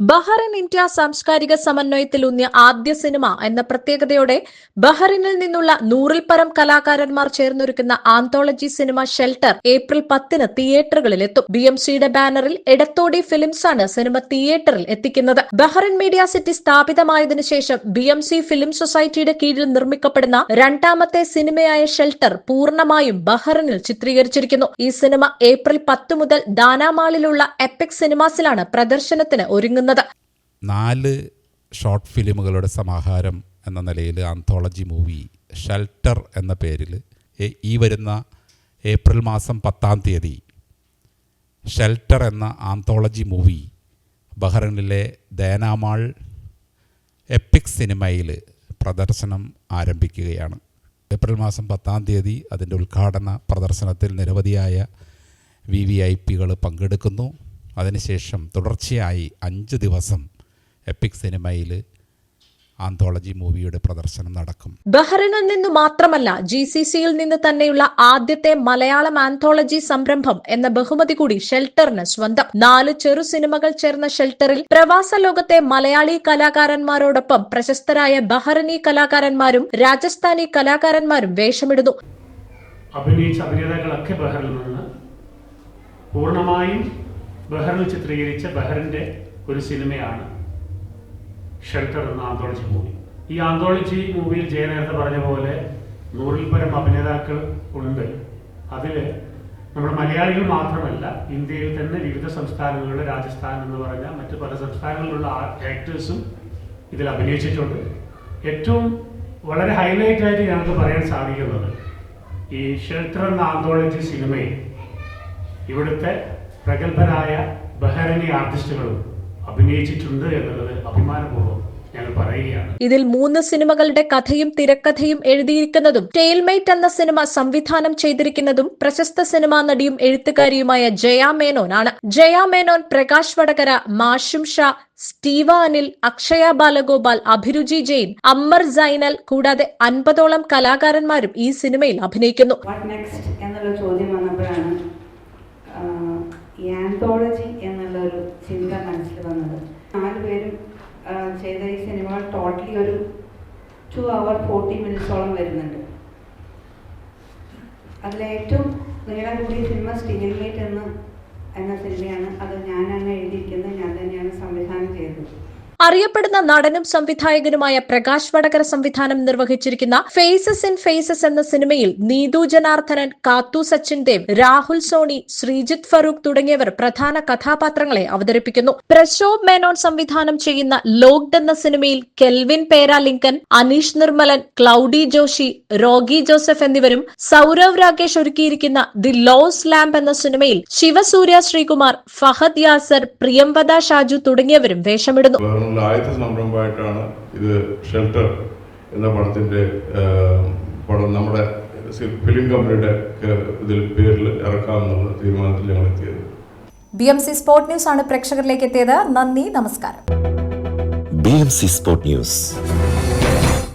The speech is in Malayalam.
ബഹ്റിൻ ഇന്ത്യ സാംസ്കാരിക സമന്വയത്തിലൂന്നിയ ആദ്യ സിനിമ എന്ന പ്രത്യേകതയോടെ ബഹ്റിനിൽ നിന്നുള്ള നൂറിൽ പരം കലാകാരന്മാർ ചേർന്നൊരുക്കുന്ന ആന്തോളജി സിനിമ ഷെൽട്ടർ ഏപ്രിൽ പത്തിന് തിയേറ്ററുകളിലെത്തും. ബി എം സിയുടെ ബാനറിൽ എടത്തോടി ഫിലിംസ് ആണ് സിനിമ തിയേറ്ററിൽ എത്തിക്കുന്നത്. ബഹ്റിൻ മീഡിയ സിറ്റി സ്ഥാപിതമായതിനു ശേഷം ബി എം സി ഫിലിം സൊസൈറ്റിയുടെ കീഴിൽ നിർമ്മിക്കപ്പെടുന്ന രണ്ടാമത്തെ സിനിമയായ ഷെൽട്ടർ പൂർണമായും ബഹ്റിനിൽ ചിത്രീകരിച്ചിരിക്കുന്നു. ഈ സിനിമ ഏപ്രിൽ പത്ത് മുതൽ ദാനാമാളിലുള്ള എപ്പിക് സിനിമാസിലാണ് പ്രദർശനത്തിന് ഒരുങ്ങുന്നത്. നാല് ഷോർട്ട് ഫിലിമുകളുടെ സമാഹാരം എന്ന നിലയിൽ ആന്തോളജി മൂവി ഷെൽട്ടർ എന്ന പേരിൽ ഈ വരുന്ന ഏപ്രിൽ മാസം പത്താം തീയതി ഷെൽട്ടർ എന്ന ആന്തോളജി മൂവി ബഹ്റിനിലെ ദേനാമാൾ എപ്പിക് സിനിമയിൽ പ്രദർശനം ആരംഭിക്കുകയാണ്. ഏപ്രിൽ മാസം പത്താം തീയതി അതിന്റെ ഉദ്ഘാടന പ്രദർശനത്തിൽ നിരവധിയായ വി വി ഐ പികൾ പങ്കെടുക്കുന്നു. അതിനുശേഷം തുടർച്ചയായി അഞ്ച് ദിവസം എപ്പിക് സിനിമയിൽ ആന്തോളജി മൂവിയുടെ പ്രദർശനം നടക്കും. ബഹ്റിനിൽ നിന്ന് മാത്രമല്ല ജി സി സിയിൽ നിന്ന് തന്നെയുള്ള ആദ്യത്തെ മലയാളം ആന്തോളജി സംരംഭം എന്ന ബഹുമതി കൂടി ഷെൽട്ടറിന് സ്വന്തം. നാല് ചെറു സിനിമകൾ ചേർന്ന ഷെൽട്ടറിൽ പ്രവാസ ലോകത്തെ മലയാളി കലാകാരന്മാരോടൊപ്പം പ്രശസ്തരായ ബഹ്റിനി കലാകാരന്മാരും രാജസ്ഥാനി കലാകാരന്മാരും വേഷമിടുന്നു. അഭിനയിച്ച അഭിനേതാക്കളൊക്കെ ബഹ്റിൽ നിന്ന്. പൂർണമായും ബഹറിൽ ചിത്രീകരിച്ച ബഹറിന്റെ ഒരു സിനിമയാണ് ഷെൽട്ടർ എന്ന ആന്തോളജി മൂവി ഈ ആന്തോളജി മൂവിയിൽ ജയ നേരത്തെ പറഞ്ഞ പോലെ നൂറിൽ പരം അഭിനേതാക്കൾ ഉണ്ട്. അതിൽ നമ്മുടെ മലയാളികൾ മാത്രമല്ല ഇന്ത്യയിൽ തന്നെ വിവിധ സംസ്ഥാനങ്ങളിലെ രാജസ്ഥാൻ എന്ന് പറഞ്ഞ മറ്റ് പല സംസ്ഥാനങ്ങളിലുള്ള ആക്ടേഴ്സും ഇതിൽ അഭിനയിച്ചിട്ടുണ്ട്. ഏറ്റവും വളരെ ഹൈലൈറ്റ് ആയിട്ട് ഞങ്ങൾക്ക് പറയാൻ സാധിക്കുന്നത് ഈ ഷെൽട്ടർ എന്ന ആന്തോളജി സിനിമയിൽ ഇവിടുത്തെ പ്രഗത്ഭരായ ബഹറിനി ആർട്ടിസ്റ്റുകളും അഭിനയിച്ചിട്ടുണ്ട് എന്നുള്ളത് അഭിമാനപൂർവം ഇതിൽ മൂന്ന് സിനിമകളുടെ കഥയും തിരക്കഥയും എഴുതിയിരിക്കുന്നതും ടെയിൽമേറ്റ് എന്ന സിനിമ സംവിധാനം ചെയ്തിരിക്കുന്നതും പ്രശസ്ത സിനിമാ നടിയും എഴുത്തുകാരിയുമായ ജയ മേനോൻ ആണ്. ജയ മേനോൻ പ്രകാശ് വടകര മാഷും ഷാ സ്റ്റീവ അനിൽ അക്ഷയ ബാലഗോപാൽ അഭിരുചി ജെയിൻ അമ്മർ സൈനൽ കൂടാതെ അൻപതോളം കലാകാരന്മാരും ഈ സിനിമയിൽ അഭിനയിക്കുന്നു. ഈ ആന്തോളജി എന്നുള്ള ഒരു ചിന്ത മനസ്സിൽ വന്നത്. നാല് പേരും ചെയ്ത ഈ സിനിമ ടോട്ടലി ഒരു ടു അവർ ഫോർട്ടി മിനിറ്റ്സോളം വരുന്നുണ്ട്. അതിലേറ്റവും നീളം കൂടിയ സിനിമ സ്റ്റീൽമേറ്റ് എന്ന് എന്ന സിനിമയാണ് അത് ഞാനാണ് എഴുതിയിരിക്കുന്നത്. ഞാൻ തന്നെയാണ് സംവിധാനം ചെയ്തത്. അറിയപ്പെടുന്ന നടനും സംവിധായകനുമായ പ്രകാശ് വടകര സംവിധാനം നിർവഹിച്ചിരിക്കുന്ന ഫേസസ് ഇൻ ഫേസസ് എന്ന സിനിമയിൽ നീതു ജനാർദ്ദനൻ കാത്തു സച്ചിൻ ദേവ് രാഹുൽ സോണി ശ്രീജിത്ത് ഫറൂഖ് തുടങ്ങിയവർ പ്രധാന കഥാപാത്രങ്ങളെ അവതരിപ്പിക്കുന്നു. പ്രശോഭ് മേനോൻ സംവിധാനം ചെയ്യുന്ന ലോക്ഡ് എന്ന സിനിമയിൽ Kelvin Peralinkan Aneesh Nirmalan Cloudy Joshy Rogy Joseph എന്നിവരും സൗരവ് രാകേഷ് ഒരുക്കിയിരിക്കുന്ന ദി ലോസ് ലാംപ് എന്ന സിനിമയിൽ ശിവസൂര്യ ശ്രീകുമാർ ഫഹദ് യാസർ പ്രിയംവദ ഷാജു തുടങ്ങിയവരും വേഷമിടുന്നു. ബഹ്റിനിലെ ആദ്യത്തെ സംരംഭമായിട്ടാണ് ഇത് ഷെൽട്ടർ എന്ന പടത്തിന്റെ പടം നമ്മുടെ ഫിലിം കമ്പനിയുടെ ഇതിൽ പേരിൽ ഇറക്കാമെന്നുള്ള തീരുമാനത്തിൽ ഞങ്ങൾ എത്തിയത്. B M C sport news ആണ് പ്രേക്ഷകരിലേക്ക് എത്തിയത്. നന്ദി നമസ്കാരം. B M C sport news.